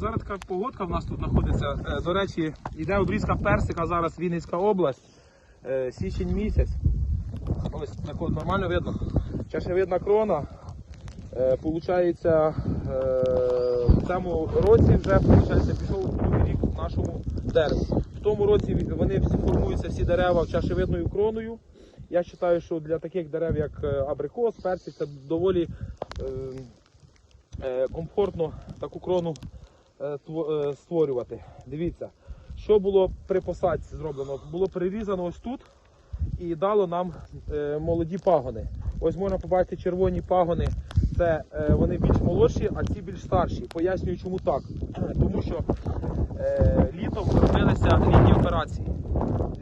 зараз така погодка в нас тут знаходиться. Е, До речі, йде обрізка персика, зараз Вінницька область, е, січень місяць. Ось так нормально видно. Чашевидна крона. Е, Получається, в цьому році вже получається, пішов другий рік в нашому дереві. В тому році вони формуються всі дерева чашевидною кроною. Я вважаю, що для таких дерев, як абрикос, персик, це доволі е, е, комфортно таку крону створювати. Дивіться, що було при посадці зроблено? Було прирізано ось тут і дало нам е, молоді пагони. Ось можна побачити червоні пагони. Це е, вони більш молодші, а ці більш старші. Пояснюю, чому так. Тому що е, літом робилися літні операції.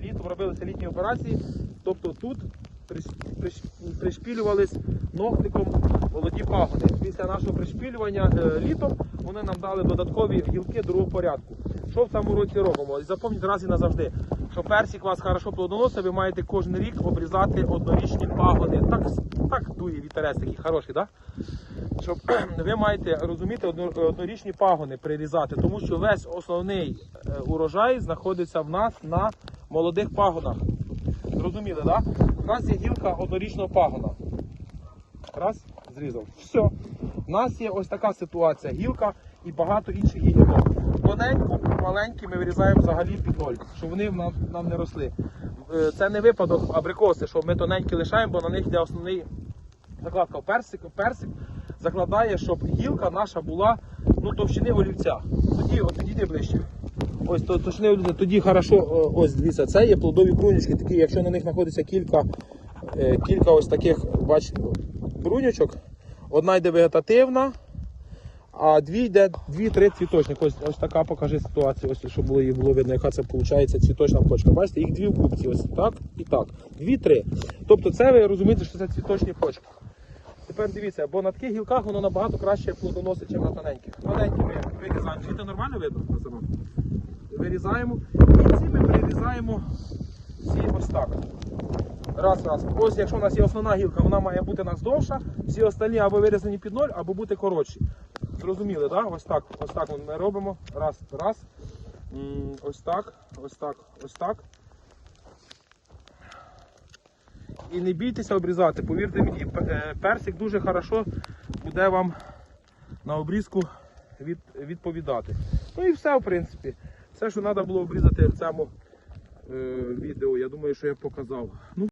Літом робилися літні операції, тобто тут пришпілювались ногтиком молоді пагони. Після нашого пришпілювання е, літом вони нам дали додаткові гілки другого порядку. Що в цьому році робимо? Запам'ятайте раз і назавжди, що персик вас хорошо плодоносить, ви маєте кожен рік обрізати однорічні пагони. Так, так дує вітерець такий хороший, так? Щоб ви маєте розуміти однорічні пагони прирізати, тому що весь основний е, урожай знаходиться в нас на молодих пагонах. Зрозуміли, так? У нас є гілка однорічного пагона. Раз, зрізав. Все. У нас є ось така ситуація: гілка і багато інших гілок. Тоненьку, маленькі ми вирізаємо взагалі під ноль, щоб вони нам, нам не росли. Е, Це не випадок абрикоси, що ми тоненькі лишаємо, бо на них йде основний закладка. Персик, персик закладає, щоб гілка наша була ну, товщини олівця. Тоді, от підійди ближче. Ось то товщини олівця. Тоді хорошо, ось дивіться, це є плодові брунючки, такі, якщо на них знаходиться кілька, е, кілька ось таких, бач, брунючок. Одна йде вегетативна, а дві йде дві-три цвіточних. Ось, ось така покажи ситуацію, ось щоб було її було видно, яка це виходить цвіточна почка. Бачите, їх дві в купці, ось так і так. Дві-три. Тобто це ви розумієте, що це цвіточні почки. Тепер дивіться, бо на таких гілках воно набагато краще плодоносить, ніж на тоненьких. Тоненькі ми вирізаємо. Звідти нормально видно? Називаємо? Вирізаємо. І ці ми прирізаємо всі ось так. Раз, раз. Ось якщо у нас є основна гілка, вона має бути у нас довша, всі остальні або вирізані під ноль, або бути коротші. Зрозуміли, так? Ось так. Ось так ми робимо. Раз, раз. Ось так, ось так, ось так. І не бійтеся обрізати, повірте мені, е, персик дуже хорошо буде вам на обрізку від, відповідати. Ну і все, в принципі. Все, що треба було обрізати в цьому е, відео, я думаю, що я показав. Ну,